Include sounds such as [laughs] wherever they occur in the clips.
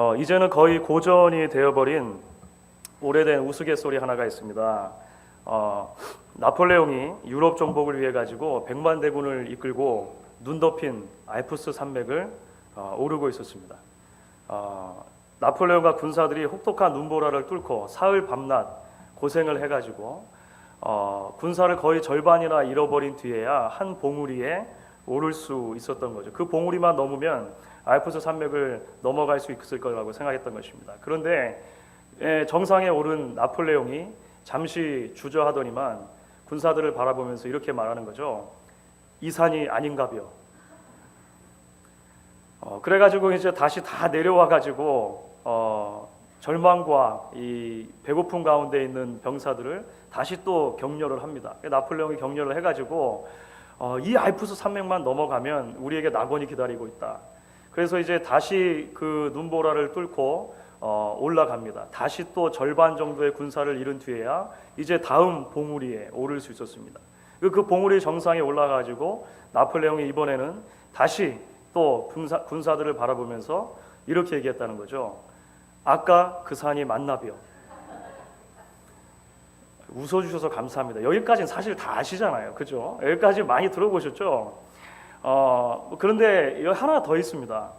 어, 이제는 거의 고전이 되어버린 오래된 우스갯소리 하나가 있습니다. 어, 나폴레옹이 유럽 정복을 위해 가지고 백만 대군을 이끌고 눈 덮인 알프스 산맥을 어, 오르고 있었습니다. 어, 나폴레옹과 군사들이 혹독한 눈보라를 뚫고 사흘 밤낮 고생을 해가지고 어, 군사를 거의 절반이나 잃어버린 뒤에야 한 봉우리에 오를 수 있었던 거죠. 그 봉우리만 넘으면 알프스 산맥을 넘어갈 수 있을 거라고 생각했던 것입니다. 그런데 예, 정상에 오른 나폴레옹이 잠시 주저하더니만 군사들을 바라보면서 이렇게 말하는 거죠. 이 산이 아닌가벼. 어, 그래가지고 이제 다시 다 내려와가지고 어, 절망과 이 배고픔 가운데 있는 병사들을 다시 또 격려를 합니다. 나폴레옹이 격려를 해가지고 어, 이 알프스 산맥만 넘어가면 우리에게 낙원이 기다리고 있다. 그래서 이제 다시 그 눈보라를 뚫고 어, 올라갑니다. 다시 또 절반 정도의 군사를 잃은 뒤에야 이제 다음 봉우리에 오를 수 있었습니다. 그, 그 봉우리 정상에 올라가지고 나폴레옹이 이번에는 다시 또 군사, 군사들을 바라보면서 이렇게 얘기했다는 거죠. 아까 그 산이 맞나비요. 웃어주셔서 감사합니다. 여기까지는 사실 다 아시잖아요. 그죠? 여기까지 많이 들어보셨죠? 어, 그런데 하나 더 있습니다.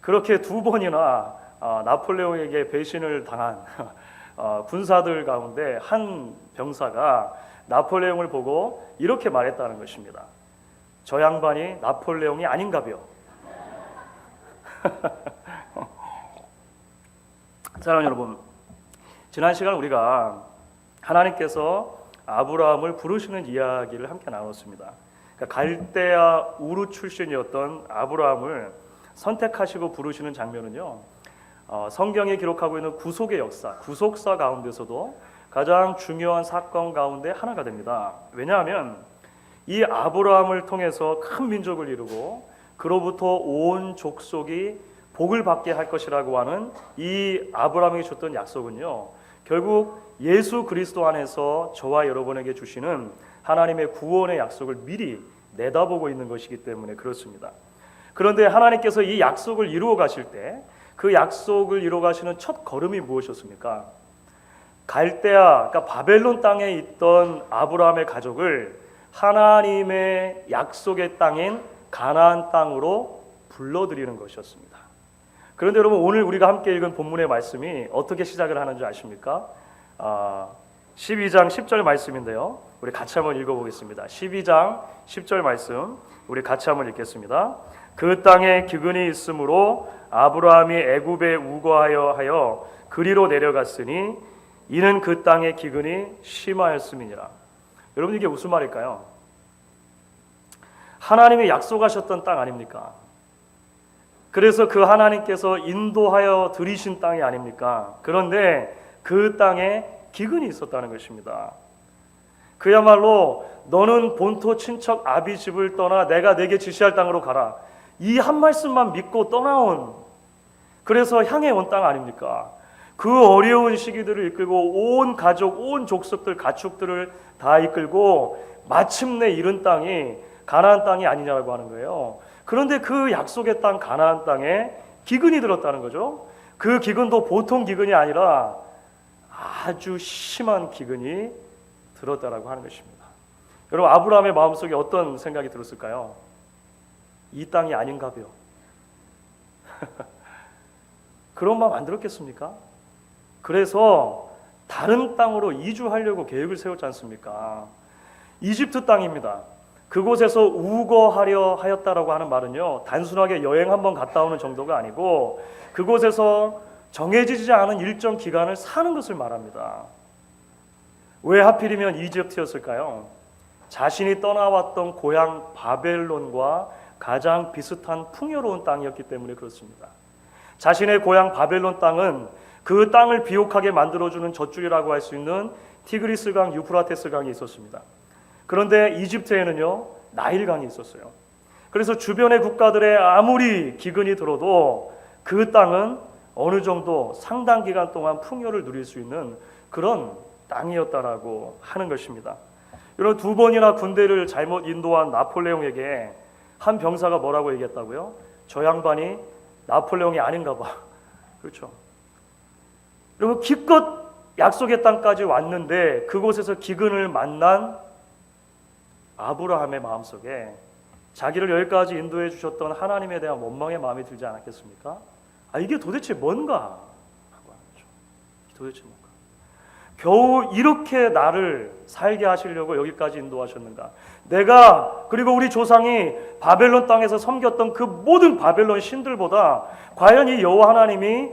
그렇게 두 번이나 어, 나폴레옹에게 배신을 당한 [laughs] 어, 군사들 가운데 한 병사가 나폴레옹을 보고 이렇게 말했다는 것입니다. 저 양반이 나폴레옹이 아닌가벼. [laughs] 사랑하는 여러분, 지난 시간 우리가 하나님께서 아브라함을 부르시는 이야기를 함께 나눴습니다. 그러니까 갈대아 우르 출신이었던 아브라함을 선택하시고 부르시는 장면은요. 어, 성경에 기록하고 있는 구속의 역사, 구속사 가운데서도 가장 중요한 사건 가운데 하나가 됩니다. 왜냐하면 이 아브라함을 통해서 큰 민족을 이루고 그로부터 온 족속이 복을 받게 할 것이라고 하는 이 아브라함에게 줬던 약속은요. 결국 예수 그리스도 안에서 저와 여러분에게 주시는 하나님의 구원의 약속을 미리 내다보고 있는 것이기 때문에 그렇습니다. 그런데 하나님께서 이 약속을 이루어 가실 때 그 약속을 이루어 가시는 첫 걸음이 무엇이었습니까? 갈대아, 그러니까 바벨론 땅에 있던 아브라함의 가족을 하나님의 약속의 땅인 가나안 땅으로 불러들이는 것이었습니다. 그런데 여러분 오늘 우리가 함께 읽은 본문의 말씀이 어떻게 시작을 하는지 아십니까? 아, 12장 10절 말씀인데요. 우리 같이 한번 읽어보겠습니다. 12장 10절 말씀 우리 같이 한번 읽겠습니다. 그 땅에 기근이 있으므로 아브라함이 애굽에 우거하여 하여 그리로 내려갔으니 이는 그 땅의 기근이 심하였음이니라. 여러분 이게 무슨 말일까요? 하나님이 약속하셨던 땅 아닙니까? 그래서 그 하나님께서 인도하여 들이신 땅이 아닙니까? 그런데 그 땅에 기근이 있었다는 것입니다. 그야말로 너는 본토 친척 아비 집을 떠나 내가 내게 지시할 땅으로 가라. 이 한 말씀만 믿고 떠나온 그래서 향해 온 땅 아닙니까? 그 어려운 시기들을 이끌고 온 가족, 온 족속들, 가축들을 다 이끌고 마침내 이른 땅이 가나안 땅이 아니냐고 하는 거예요. 그런데 그 약속의 땅 가나안 땅에 기근이 들었다는 거죠. 그 기근도 보통 기근이 아니라 아주 심한 기근이 들었다라고 하는 것입니다. 여러분 아브라함의 마음속에 어떤 생각이 들었을까요? 이 땅이 아닌가벼. [laughs] 그런 마음 안 들었겠습니까? 그래서 다른 땅으로 이주하려고 계획을 세웠지 않습니까? 이집트 땅입니다. 그곳에서 우거하려 하였다라고 하는 말은요, 단순하게 여행 한번 갔다 오는 정도가 아니고 그곳에서 정해지지 않은 일정 기간을 사는 것을 말합니다. 왜 하필이면 이집트였을까요? 자신이 떠나왔던 고향 바벨론과 가장 비슷한 풍요로운 땅이었기 때문에 그렇습니다. 자신의 고향 바벨론 땅은 그 땅을 비옥하게 만들어주는 젖줄이라고 할 수 있는 티그리스강, 유프라테스 강이 있었습니다. 그런데 이집트에는요 나일강이 있었어요. 그래서 주변의 국가들의 아무리 기근이 들어도 그 땅은 어느 정도 상당 기간 동안 풍요를 누릴 수 있는 그런 땅이었다라고 하는 것입니다. 이런 두 번이나 군대를 잘못 인도한 나폴레옹에게 한 병사가 뭐라고 얘기했다고요? 저 양반이 나폴레옹이 아닌가 봐. [laughs] 그렇죠. 그리고 기껏 약속의 땅까지 왔는데 그곳에서 기근을 만난 아브라함의 마음속에 자기를 여기까지 인도해 주셨던 하나님에 대한 원망의 마음이 들지 않았겠습니까? 아 이게 도대체 뭔가 하고 하는 거죠. 도대체 뭔가. 겨우 이렇게 나를 살게 하시려고 여기까지 인도하셨는가? 내가 그리고 우리 조상이 바벨론 땅에서 섬겼던 그 모든 바벨론 신들보다 과연 이 여호와 하나님이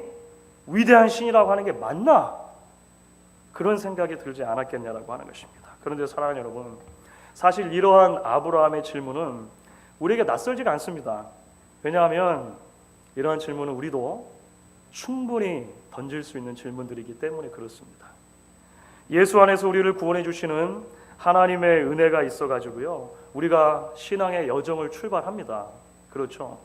위대한 신이라고 하는 게 맞나? 그런 생각이 들지 않았겠냐라고 하는 것입니다. 그런데 사랑하는 여러분, 사실 이러한 아브라함의 질문은 우리에게 낯설지가 않습니다. 왜냐하면 이러한 질문은 우리도 충분히 던질 수 있는 질문들이기 때문에 그렇습니다. 예수 안에서 우리를 구원해 주시는 하나님의 은혜가 있어 가지고요. 우리가 신앙의 여정을 출발합니다. 그렇죠.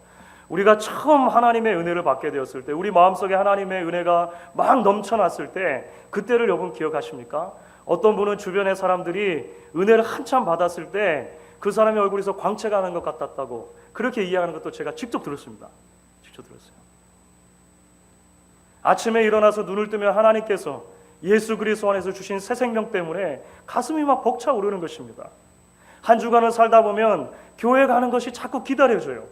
우리가 처음 하나님의 은혜를 받게 되었을 때 우리 마음속에 하나님의 은혜가 막 넘쳐났을 때 그때를 여러분 기억하십니까? 어떤 분은 주변의 사람들이 은혜를 한참 받았을 때 그 사람의 얼굴에서 광채가 나는 것 같았다고 그렇게 이해하는 것도 제가 직접 들었습니다. 직접 들었어요. 아침에 일어나서 눈을 뜨면 하나님께서 예수 그리스도 안에서 주신 새 생명 때문에 가슴이 막 벅차 오르는 것입니다. 한 주간을 살다 보면 교회 가는 것이 자꾸 기다려져요.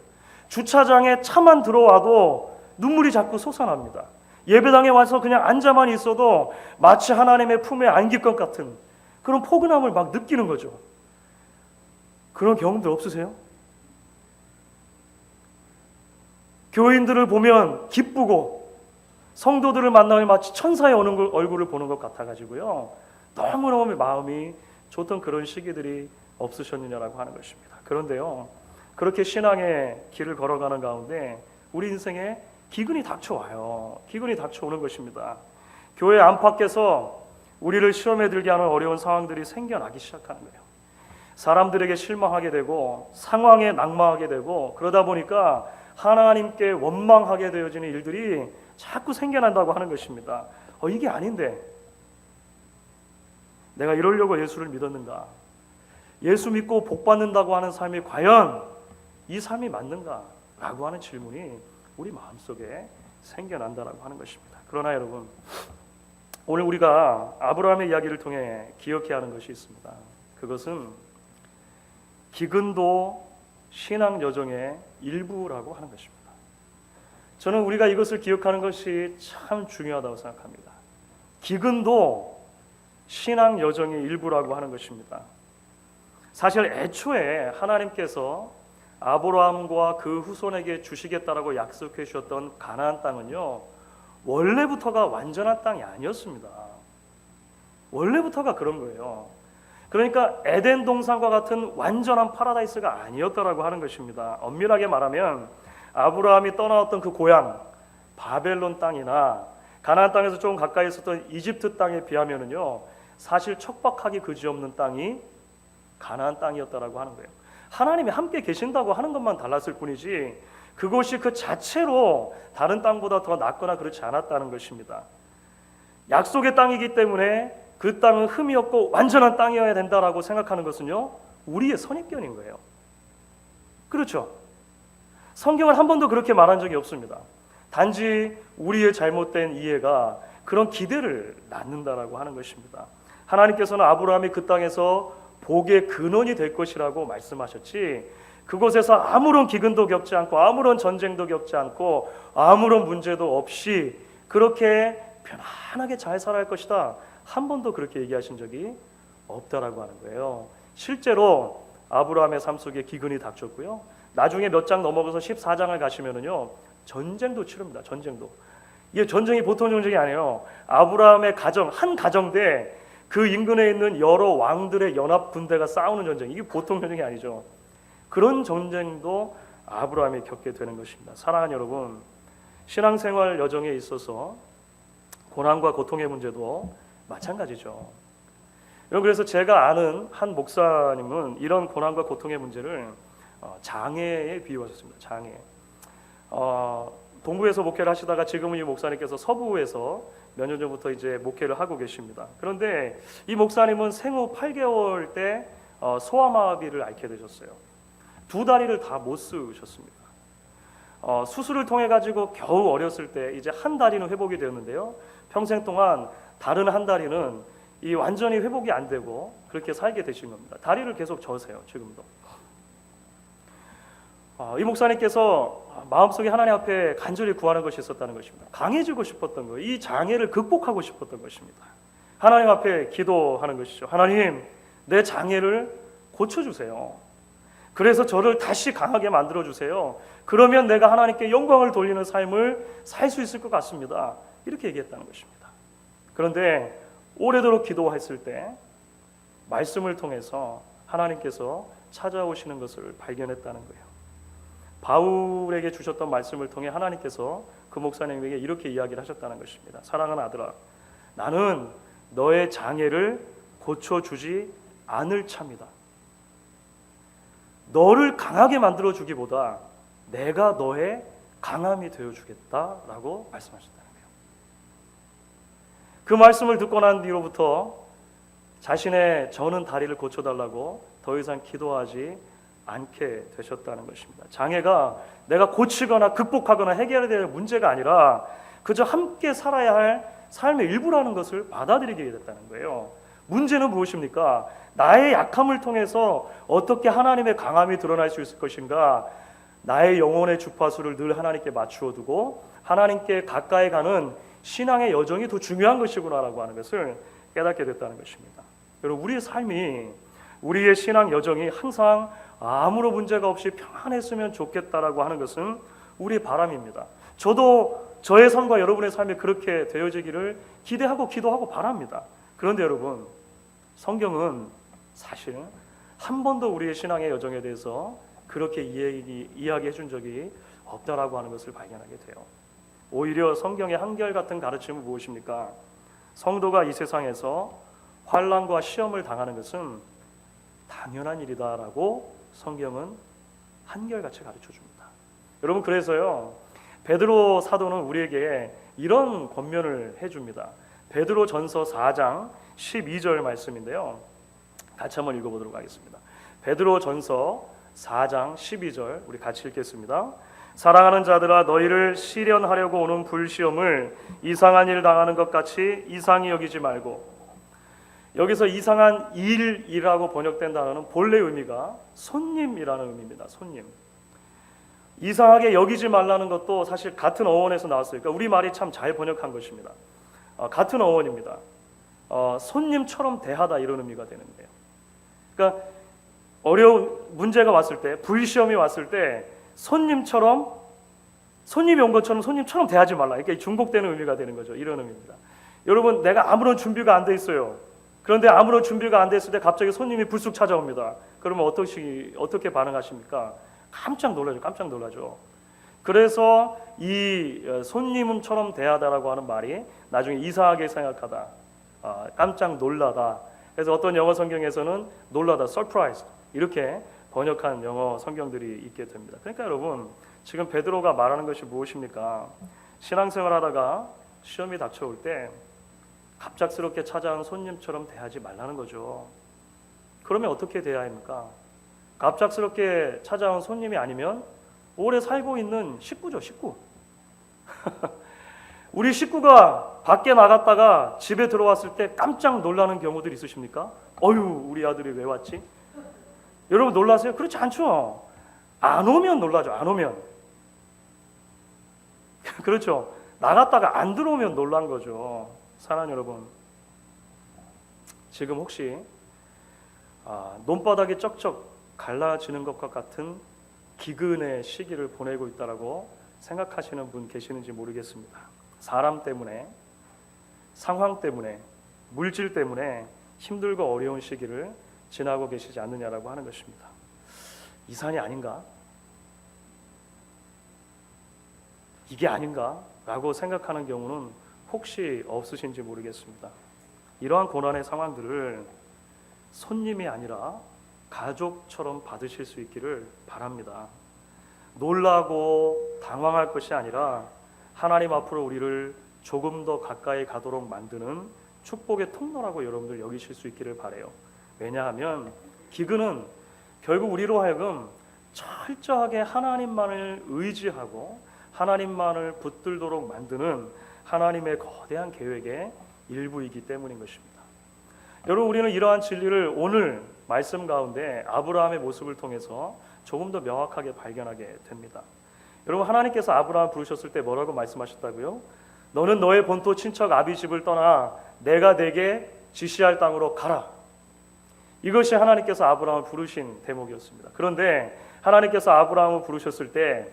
주차장에 차만 들어와도 눈물이 자꾸 솟아납니다. 예배당에 와서 그냥 앉아만 있어도 마치 하나님의 품에 안길 것 같은 그런 포근함을 막 느끼는 거죠. 그런 경험들 없으세요? 교인들을 보면 기쁘고 성도들을 만나면 마치 천사의 얼굴을 보는 것 같아가지고요. 너무너무 마음이 좋던 그런 시기들이 없으셨느냐라고 하는 것입니다. 그런데요, 그렇게 신앙의 길을 걸어가는 가운데 우리 인생에 기근이 닥쳐와요. 기근이 닥쳐오는 것입니다. 교회 안팎에서 우리를 시험에 들게 하는 어려운 상황들이 생겨나기 시작하는 거예요. 사람들에게 실망하게 되고 상황에 낙마하게 되고 그러다 보니까 하나님께 원망하게 되어지는 일들이 자꾸 생겨난다고 하는 것입니다. 어, 이게 아닌데 내가 이러려고 예수를 믿었는가? 예수 믿고 복 받는다고 하는 삶이 과연 이 삶이 맞는가? 라고 하는 질문이 우리 마음속에 생겨난다라고 하는 것입니다. 그러나 여러분 오늘 우리가 아브라함의 이야기를 통해 기억해야 하는 것이 있습니다. 그것은 기근도 신앙 여정의 일부라고 하는 것입니다. 저는 우리가 이것을 기억하는 것이 참 중요하다고 생각합니다. 기근도 신앙 여정의 일부라고 하는 것입니다. 사실 애초에 하나님께서 아브라함과 그 후손에게 주시겠다라고 약속해 주셨던 가나안 땅은요. 원래부터가 완전한 땅이 아니었습니다. 원래부터가 그런 거예요. 그러니까 에덴 동산과 같은 완전한 파라다이스가 아니었다라고 하는 것입니다. 엄밀하게 말하면 아브라함이 떠나왔던 그 고향 바벨론 땅이나 가나안 땅에서 조금 가까이 있었던 이집트 땅에 비하면은요 사실 척박하기 그지없는 땅이 가나안 땅이었다라고 하는 거예요. 하나님이 함께 계신다고 하는 것만 달랐을 뿐이지 그곳이 그 자체로 다른 땅보다 더 낫거나 그렇지 않았다는 것입니다. 약속의 땅이기 때문에 그 땅은 흠이 없고 완전한 땅이어야 된다라고 생각하는 것은요 우리의 선입견인 거예요. 그렇죠? 성경은 한 번도 그렇게 말한 적이 없습니다. 단지 우리의 잘못된 이해가 그런 기대를 낳는다라고 하는 것입니다. 하나님께서는 아브라함이 그 땅에서 복의 근원이 될 것이라고 말씀하셨지 그곳에서 아무런 기근도 겪지 않고 아무런 전쟁도 겪지 않고 아무런 문제도 없이 그렇게 편안하게 잘 살아갈 것이다. 한 번도 그렇게 얘기하신 적이 없다라고 하는 거예요. 실제로 아브라함의 삶 속에 기근이 닥쳤고요. 나중에 몇 장 넘어가서 14장을 가시면은요. 전쟁도 치릅니다. 전쟁도. 이게 전쟁이 보통 전쟁이 아니에요. 아브라함의 가정 한 가정 대 그 인근에 있는 여러 왕들의 연합 군대가 싸우는 전쟁. 이게 보통 전쟁이 아니죠. 그런 전쟁도 아브라함이 겪게 되는 것입니다. 사랑하는 여러분, 신앙생활 여정에 있어서 고난과 고통의 문제도 마찬가지죠. 여러분 그래서 제가 아는 한 목사님은 이런 고난과 고통의 문제를 어, 장애에 비유하셨습니다. 장애. 어, 동부에서 목회를 하시다가 지금은 이 목사님께서 서부에서 몇 년 전부터 이제 목회를 하고 계십니다. 그런데 이 목사님은 생후 8개월 때 어, 소아마비를 앓게 되셨어요. 두 다리를 다 못 쓰셨습니다. 어, 수술을 통해 가지고 겨우 어렸을 때 이제 한 다리는 회복이 되었는데요. 평생 동안 다른 한 다리는 이 완전히 회복이 안 되고 그렇게 살게 되신 겁니다. 다리를 계속 저으세요 지금도. 어, 이 목사님께서 마음속에 하나님 앞에 간절히 구하는 것이 있었다는 것입니다. 강해지고 싶었던 거예요. 이 장애를 극복하고 싶었던 것입니다. 하나님 앞에 기도하는 것이죠. 하나님, 내 장애를 고쳐주세요. 그래서 저를 다시 강하게 만들어 주세요. 그러면 내가 하나님께 영광을 돌리는 삶을 살 수 있을 것 같습니다. 이렇게 얘기했다는 것입니다. 그런데 오래도록 기도했을 때 말씀을 통해서 하나님께서 찾아오시는 것을 발견했다는 거예요. 바울에게 주셨던 말씀을 통해 하나님께서 그 목사님에게 이렇게 이야기를 하셨다는 것입니다. 사랑하는 아들아, 나는 너의 장애를 고쳐주지 않을 참이다. 너를 강하게 만들어 주기보다 내가 너의 강함이 되어 주겠다라고 말씀하셨다는 거예요. 그 말씀을 듣고 난 뒤로부터 자신의 저는 다리를 고쳐 달라고 더 이상 기도하지 않게 되셨다는 것입니다. 장애가 내가 고치거나 극복하거나 해결해야 될 문제가 아니라 그저 함께 살아야 할 삶의 일부라는 것을 받아들이게 됐다는 거예요. 문제는 무엇입니까? 나의 약함을 통해서 어떻게 하나님의 강함이 드러날 수 있을 것인가? 나의 영혼의 주파수를 늘 하나님께 맞추어 두고 하나님께 가까이 가는 신앙의 여정이 더 중요한 것이구나라고 하는 것을 깨닫게 됐다는 것입니다. 여러분 우리의 삶이 우리의 신앙 여정이 항상 아무런 문제가 없이 평안했으면 좋겠다라고 하는 것은 우리의 바람입니다. 저도 저의 삶과 여러분의 삶이 그렇게 되어지기를 기대하고 기도하고 바랍니다. 그런데 여러분 성경은 사실 한 번도 우리의 신앙의 여정에 대해서 그렇게 이야기, 이야기해 준 적이 없다라고 하는 것을 발견하게 돼요. 오히려 성경의 한결같은 가르침은 무엇입니까? 성도가 이 세상에서 환란과 시험을 당하는 것은 당연한 일이다라고 성경은 한결같이 가르쳐 줍니다. 여러분 그래서요. 베드로 사도는 우리에게 이런 권면을 해 줍니다. 베드로 전서 4장 12절 말씀인데요. 같이 한번 읽어 보도록 하겠습니다. 베드로 전서 4장 12절 우리 같이 읽겠습니다. 사랑하는 자들아 너희를 시련하려고 오는 불시험을 이상한 일 당하는 것 같이 이상히 여기지 말고 여기서 이상한 일이라고 번역된 단어는 본래 의미가 손님이라는 의미입니다. 손님. 이상하게 여기지 말라는 것도 사실 같은 어원에서 나왔어요. 그러니까 우리 말이 참 잘 번역한 것입니다. 어, 같은 어원입니다. 어, 손님처럼 대하다 이런 의미가 되는 거예요. 그러니까 어려운 문제가 왔을 때, 불시험이 왔을 때 손님처럼 손님이 온 것처럼 손님처럼 대하지 말라. 이게 중복되는 의미가 되는 거죠. 이런 의미입니다. 여러분, 내가 아무런 준비가 안 돼 있어요. 그런데 아무런 준비가 안 됐을 때 갑자기 손님이 불쑥 찾아옵니다. 그러면 어떻게 어떻게 반응하십니까? 깜짝 놀라죠. 깜짝 놀라죠. 그래서 이 어, 손님처럼 대하다라고 하는 말이 나중에 이상하게 생각하다, 아, 깜짝 놀라다. 그래서 어떤 영어 성경에서는 놀라다, surprise 이렇게 번역한 영어 성경들이 있게 됩니다. 그러니까 여러분 지금 베드로가 말하는 것이 무엇입니까? 신앙생활하다가 시험이 닥쳐올 때 갑작스럽게 찾아온 손님처럼 대하지 말라는 거죠. 그러면 어떻게 대해야 합니까? 갑작스럽게 찾아온 손님이 아니면 오래 살고 있는 식구죠, 식구. [laughs] 우리 식구가 밖에 나갔다가 집에 들어왔을 때 깜짝 놀라는 경우들 있으십니까? 어유, 우리 아들이 왜 왔지? 여러분 놀라세요? 그렇지 않죠. 안 오면 놀라죠. 안 오면. [laughs] 그렇죠. 나갔다가 안 들어오면 놀란 거죠. 사랑하는 여러분, 지금 혹시 아, 논바닥이 쩍쩍 갈라지는 것과 같은 기근의 시기를 보내고 있다라고 생각하시는 분 계시는지 모르겠습니다. 사람 때문에, 상황 때문에, 물질 때문에 힘들고 어려운 시기를 지나고 계시지 않느냐라고 하는 것입니다. 이산이 아닌가? 이게 아닌가 라고 생각하는 경우는 혹시 없으신지 모르겠습니다. 이러한 고난의 상황들을 손님이 아니라 가족처럼 받으실 수 있기를 바랍니다. 놀라고 당황할 것이 아니라 하나님 앞으로 우리를 조금 더 가까이 가도록 만드는 축복의 통로라고 여러분들 여기실 수 있기를 바래요. 왜냐하면 기근은 결국 우리로 하여금 철저하게 하나님만을 의지하고 하나님만을 붙들도록 만드는 하나님의 거대한 계획의 일부이기 때문인 것입니다. 여러분 우리는 이러한 진리를 오늘 말씀 가운데 아브라함의 모습을 통해서 조금 더 명확하게 발견하게 됩니다. 여러분 하나님께서 아브라함 부르셨을 때 뭐라고 말씀하셨다고요? 너는 너의 본토 친척 아비 집을 떠나 내가 내게 지시할 땅으로 가라. 이것이 하나님께서 아브라함을 부르신 대목이었습니다. 그런데 하나님께서 아브라함을 부르셨을 때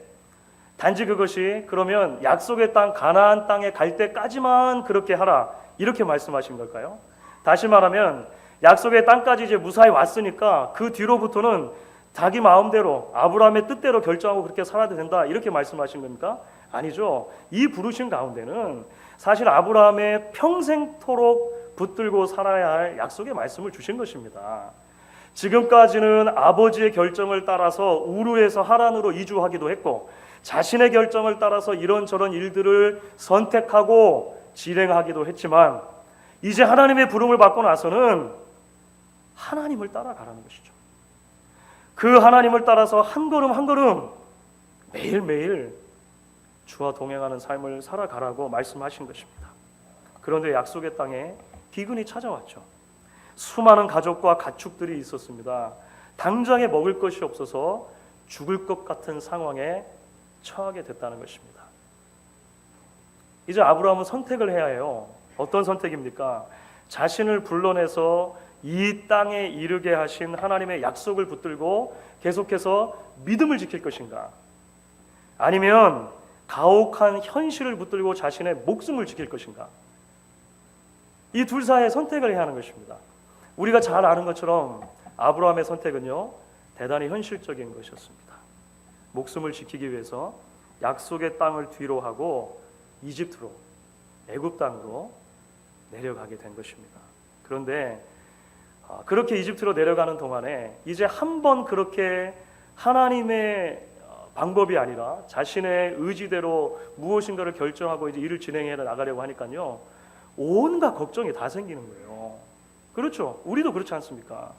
단지 그것이 그러면 약속의 땅 가나안 땅에 갈 때까지만 그렇게 하라 이렇게 말씀하신 걸까요? 다시 말하면 약속의 땅까지 이제 무사히 왔으니까 그 뒤로부터는 자기 마음대로 아브라함의 뜻대로 결정하고 그렇게 살아도 된다 이렇게 말씀하신 겁니까? 아니죠. 이 부르신 가운데는 사실 아브라함의 평생토록 붙들고 살아야 할 약속의 말씀을 주신 것입니다. 지금까지는 아버지의 결정을 따라서 우르에서 하란으로 이주하기도 했고 자신의 결정을 따라서 이런저런 일들을 선택하고 진행하기도 했지만 이제 하나님의 부름을 받고 나서는 하나님을 따라가라는 것이죠. 그 하나님을 따라서 한 걸음 한 걸음 매일매일 주와 동행하는 삶을 살아가라고 말씀하신 것입니다. 그런데 약속의 땅에 기근이 찾아왔죠. 수많은 가족과 가축들이 있었습니다. 당장에 먹을 것이 없어서 죽을 것 같은 상황에 처하게 됐다는 것입니다. 이제 아브라함은 선택을 해야 해요. 어떤 선택입니까? 자신을 불러내서 이 땅에 이르게 하신 하나님의 약속을 붙들고 계속해서 믿음을 지킬 것인가? 아니면 가혹한 현실을 붙들고 자신의 목숨을 지킬 것인가? 이 둘 사이에 선택을 해야 하는 것입니다. 우리가 잘 아는 것처럼 아브라함의 선택은요 대단히 현실적인 것이었습니다. 목숨을 지키기 위해서 약속의 땅을 뒤로 하고 이집트로 애굽 땅으로 내려가게 된 것입니다. 그런데 아, 그렇게 이집트로 내려가는 동안에 이제 한 번 그렇게 하나님의 어, 방법이 아니라 자신의 의지대로 무엇인가를 결정하고 이제 일을 진행해 나가려고 하니까요 온갖 걱정이 다 생기는 거예요. 그렇죠. 우리도 그렇지 않습니까?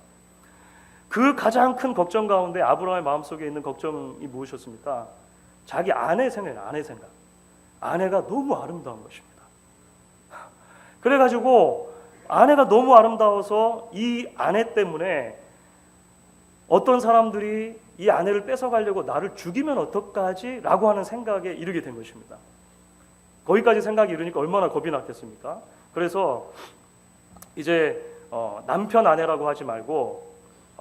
그 가장 큰 걱정 가운데 아브라함의 마음속에 있는 걱정이 무엇이었습니까? 자기 아내 생각, 아내 생각. 아내가 너무 아름다운 것입니다. 그래가지고 아내가 너무 아름다워서 이 아내 때문에 어떤 사람들이 이 아내를 뺏어가려고 나를 죽이면 어떡하지? 라고 하는 생각에 이르게 된 것입니다. 거기까지 생각이 이르니까 얼마나 겁이 났겠습니까? 그래서 이제 어, 남편 아내라고 하지 말고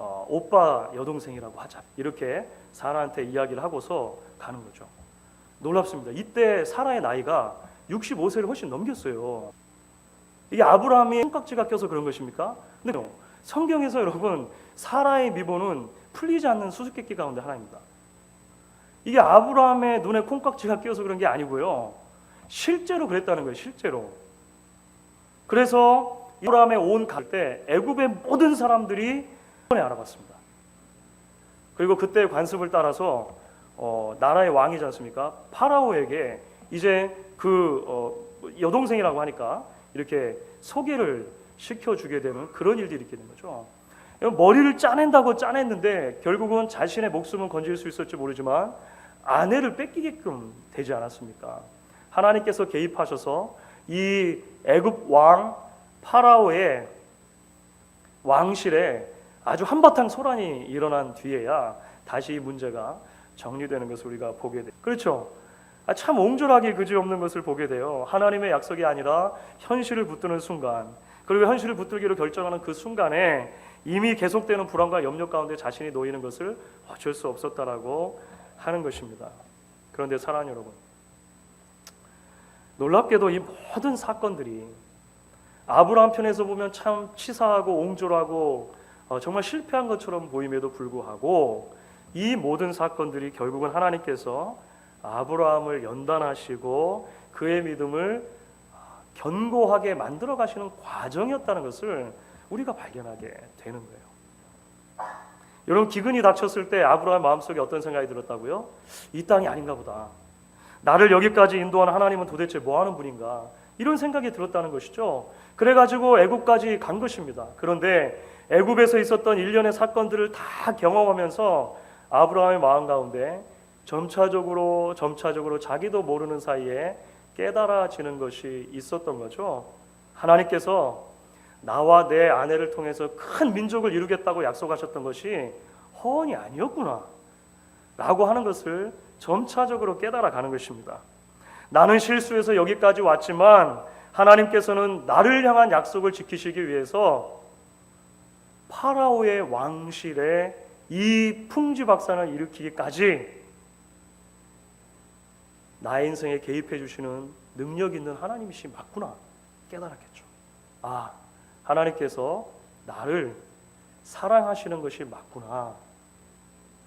어, 오빠 여동생이라고 하자 이렇게 사라한테 이야기를 하고서 가는 거죠. 놀랍습니다. 이때 사라의 나이가 65세를 훨씬 넘겼어요. 이게 아브라함이 손깍지가 껴서 그런 것입니까? 근데 성경에서 여러분 사라의 미보는 풀리지 않는 수수께끼 가운데 하나입니다. 이게 아브라함의 눈에 콩깍지가 끼어서 그런 게 아니고요. 실제로 그랬다는 거예요. 실제로. 그래서 아브라함의 온 갈 때 애굽의 모든 사람들이 번에 알아봤습니다. 그리고 그때 관습을 따라서 어, 나라의 왕이지 않습니까? 파라오에게 이제 그 어, 여동생이라고 하니까 이렇게 소개를 시켜주게 되는 그런 일들이 있게 된 거죠. 머리를 짜낸다고 짜냈는데 결국은 자신의 목숨은 건질 수 있을지 모르지만 아내를 뺏기게끔 되지 않았습니까? 하나님께서 개입하셔서 이 애굽 왕 파라오의 왕실에 아주 한바탕 소란이 일어난 뒤에야 다시 이 문제가 정리되는 것을 우리가 보게 돼. 그렇죠? 아, 참 옹졸하게 그지없는 것을 보게 돼요. 하나님의 약속이 아니라 현실을 붙드는 순간, 그리고 현실을 붙들기로 결정하는 그 순간에 이미 계속되는 불안과 염려 가운데 자신이 놓이는 것을 어쩔 수 없었다라고 하는 것입니다. 그런데 사랑하는 여러분, 놀랍게도 이 모든 사건들이 아브라함 편에서 보면 참 치사하고 옹졸하고 어, 정말 실패한 것처럼 보임에도 불구하고 이 모든 사건들이 결국은 하나님께서 아브라함을 연단하시고 그의 믿음을 견고하게 만들어 가시는 과정이었다는 것을 우리가 발견하게 되는 거예요. 여러분 기근이 닥쳤을 때 아브라함 마음속에 어떤 생각이 들었다고요? 이 땅이 아닌가 보다. 나를 여기까지 인도한 하나님은 도대체 뭐 하는 분인가? 이런 생각이 들었다는 것이죠. 그래 가지고 애굽까지 간 것입니다. 그런데 애굽에서 있었던 일련의 사건들을 다 경험하면서 아브라함의 마음 가운데 점차적으로 점차적으로 자기도 모르는 사이에 깨달아지는 것이 있었던 거죠. 하나님께서 나와 내 아내를 통해서 큰 민족을 이루겠다고 약속하셨던 것이 허언이 아니었구나. 라고 하는 것을 점차적으로 깨달아 가는 것입니다. 나는 실수해서 여기까지 왔지만 하나님께서는 나를 향한 약속을 지키시기 위해서 파라오의 왕실에 이 풍지 박산을 일으키기까지 나의 인생에 개입해 주시는 능력 있는 하나님이시 맞구나 깨달았겠죠. 아, 하나님께서 나를 사랑하시는 것이 맞구나.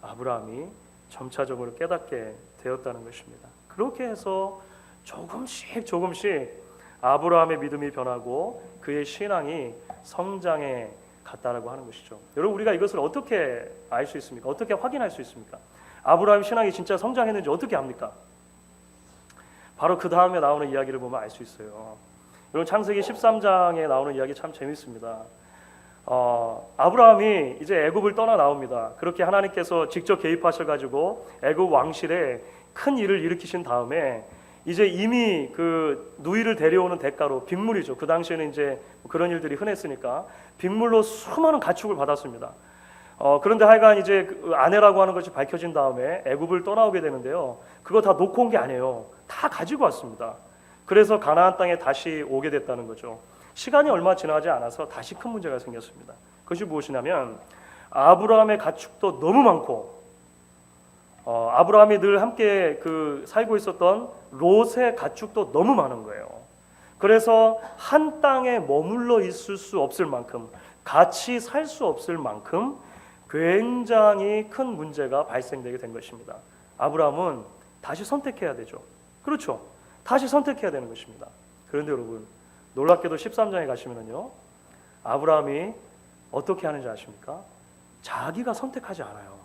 아브라함이 점차적으로 깨닫게 되었다는 것입니다. 그렇게 해서 조금씩 조금씩 아브라함의 믿음이 변하고 그의 신앙이 성장해 갔다라고 하는 것이죠. 여러분 우리가 이것을 어떻게 알 수 있습니까? 어떻게 확인할 수 있습니까? 아브라함 신앙이 진짜 성장했는지 어떻게 압니까? 바로 그 다음에 나오는 이야기를 보면 알 수 있어요. 여러분 창세기 13장에 나오는 이야기 참 재밌습니다. 어, 아브라함이 이제 애굽을 떠나 나옵니다. 그렇게 하나님께서 직접 개입하셔 가지고 애굽 왕실에 큰 일을 일으키신 다음에 이제 이미 그 누이를 데려오는 대가로 빅물이죠. 그 당시에는 이제 그런 일들이 흔했으니까 빅물로 수많은 가축을 받았습니다. 어, 그런데 하여간 이제 그 아내라고 하는 것이 밝혀진 다음에 애굽을 떠나오게 되는데요. 그거 다 놓고 온 게 아니에요. 다 가지고 왔습니다. 그래서 가나안 땅에 다시 오게 됐다는 거죠. 시간이 얼마 지나지 않아서 다시 큰 문제가 생겼습니다. 그것이 무엇이냐면 아브라함의 가축도 너무 많고 어, 아브라함이 늘 함께 그 살고 있었던 롯의 가축도 너무 많은 거예요. 그래서 한 땅에 머물러 있을 수 없을 만큼 같이 살 수 없을 만큼 굉장히 큰 문제가 발생되게 된 것입니다. 아브라함은 다시 선택해야 되죠. 그렇죠. 다시 선택해야 되는 것입니다. 그런데 여러분 놀랍게도 13장에 가시면은요. 아브라함이 어떻게 하는지 아십니까? 자기가 선택하지 않아요.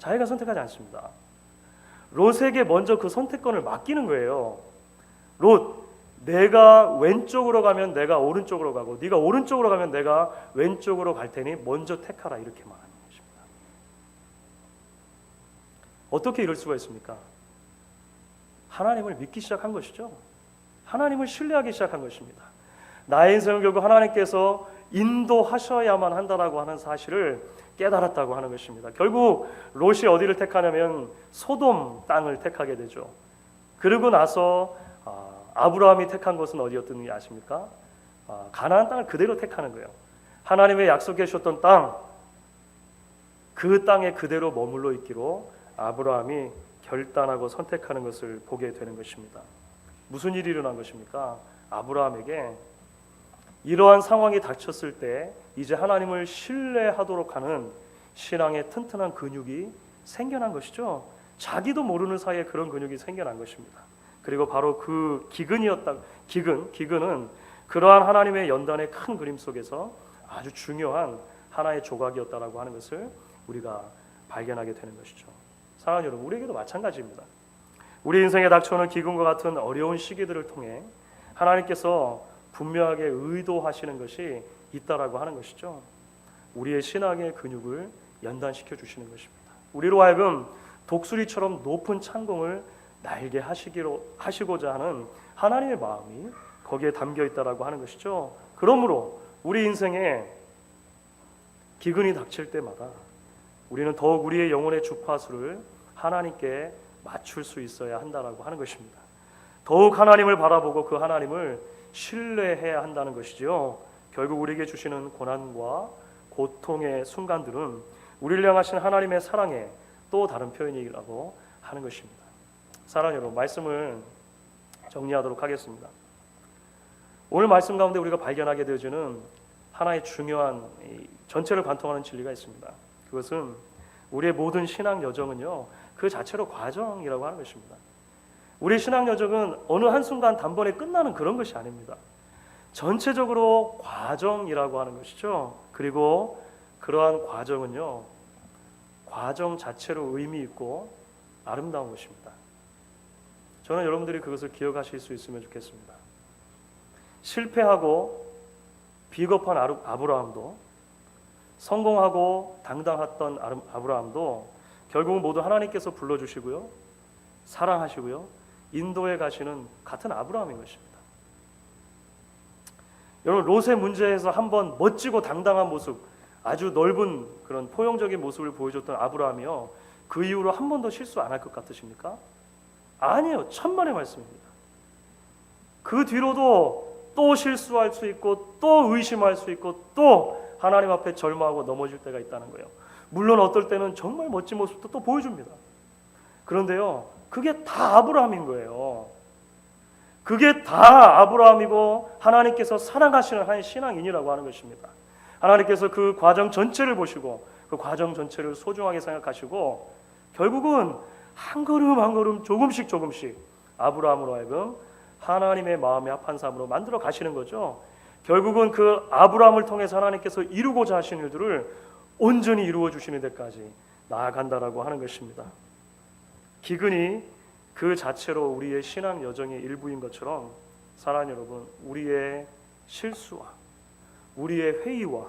자기가 선택하지 않습니다. 롯에게 먼저 그 선택권을 맡기는 거예요. 롯, 내가 왼쪽으로 가면 내가 오른쪽으로 가고 네가 오른쪽으로 가면 내가 왼쪽으로 갈 테니 먼저 택하라 이렇게 것입니다. 어떻게 이럴 수가 있습니까? 하나님을 믿기 시작한 것이죠. 하나님을 신뢰하기 시작한 것입니다. 나의 인생을 결국 하나님께서 인도하셔야만 한다라고 하는 사실을 깨달았다고 하는 것입니다. 결국 롯이 어디를 택하냐면 소돔 땅을 택하게 되죠. 그러고 나서 아, 아브라함이 택한 것은 어디였던지 아십니까? 아, 가나안 땅을 그대로 택하는 거예요. 하나님의 약속해 주셨던 땅, 그 땅에 그대로 머물러 있기로 아브라함이 결단하고 선택하는 것을 보게 되는 것입니다. 무슨 일이 일어난 것입니까? 아브라함에게 이러한 상황이 닥쳤을 때 이제 하나님을 신뢰하도록 하는 신앙의 튼튼한 근육이 생겨난 것이죠. 자기도 모르는 사이에 그런 근육이 생겨난 것입니다. 그리고 바로 그 기근이었다. 기근, 기근은 그러한 하나님의 연단의 큰 그림 속에서 아주 중요한 하나의 조각이었다라고 하는 것을 우리가 발견하게 되는 것이죠. 사랑하는 여러분, 우리에게도 마찬가지입니다. 우리 인생에 닥쳐오는 기근과 같은 어려운 시기들을 통해 하나님께서 분명하게 의도하시는 것이 있다라고 하는 것이죠. 우리의 신앙의 근육을 연단시켜 주시는 것입니다. 우리로 하여금 독수리처럼 높은 창공을 날게 하시기로 하시고자 하는 하나님의 마음이 거기에 담겨 있다라고 하는 것이죠. 그러므로 우리 인생에 기근이 닥칠 때마다 우리는 더욱 우리의 영혼의 주파수를 하나님께 맞출 수 있어야 한다라고 하는 것입니다. 더욱 하나님을 바라보고 그 하나님을 신뢰해야 한다는 것이지요. 결국 우리에게 주시는 고난과 고통의 순간들은 우리를 향하신 하나님의 사랑의 또 다른 표현이라고 하는 것입니다. 사랑 여러분, 말씀을 정리하도록 하겠습니다. 오늘 말씀 가운데 우리가 발견하게 되어지는 하나의 중요한 전체를 관통하는 진리가 있습니다. 그것은 우리의 모든 신앙 여정은요 그 자체로 과정이라고 하는 것입니다. 우리 신앙 여정은 어느 한 순간 단번에 끝나는 그런 것이 아닙니다. 전체적으로 과정이라고 하는 것이죠. 그리고 그러한 과정은요 과정 자체로 의미 있고 아름다운 것입니다. 저는 여러분들이 그것을 기억하실 수 있으면 좋겠습니다. 실패하고 비겁한 아브라함도 성공하고 당당했던 아브라함도 결국은 모두 하나님께서 불러주시고요, 사랑하시고요, 인도에 가시는 같은 아브라함인 것입니다. 여러분 롯의 문제에서 한번 멋지고 당당한 모습, 아주 넓은 그런 포용적인 모습을 보여줬던 아브라함이요, 그 이후로 한 번도 실수 안 할 것 같으십니까? 아니에요, 천만의 말씀입니다. 그 뒤로도 또 실수할 수 있고 또 의심할 수 있고 또 하나님 앞에 절망하고 넘어질 때가 있다는 거예요. 물론 어떨 때는 정말 멋진 모습도 또 보여줍니다. 그런데요, 그게 다 아브라함인 거예요. 그게 다 아브라함이고 하나님께서 사랑하시는 한 신앙인이라고 하는 것입니다. 하나님께서 그 과정 전체를 보시고 그 과정 전체를 소중하게 생각하시고 결국은 한 걸음 한 걸음 조금씩 조금씩 아브라함으로 하여금 하나님의 마음에 합한 삶으로 만들어 가시는 거죠. 결국은 그 아브라함을 통해서 하나님께서 이루고자 하신 일들을 온전히 이루어 주시는 데까지 나아간다라고 하는 것입니다. 기근이 그 자체로 우리의 신앙 여정의 일부인 것처럼 사랑하는 여러분, 우리의 실수와 우리의 회의와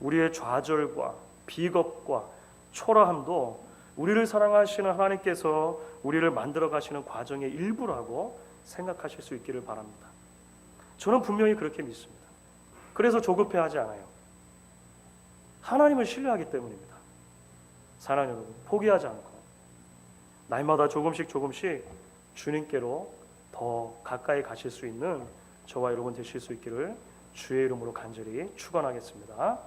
우리의 좌절과 비겁과 초라함도 우리를 사랑하시는 하나님께서 우리를 만들어 가시는 과정의 일부라고 생각하실 수 있기를 바랍니다. 저는 분명히 그렇게 믿습니다. 그래서 조급해하지 않아요. 하나님을 신뢰하기 때문입니다. 사랑하는 여러분, 포기하지 않고 날마다 조금씩 조금씩 주님께로 더 가까이 가실 수 있는 저와 여러분 되실 수 있기를 주의 이름으로 간절히 축원하겠습니다.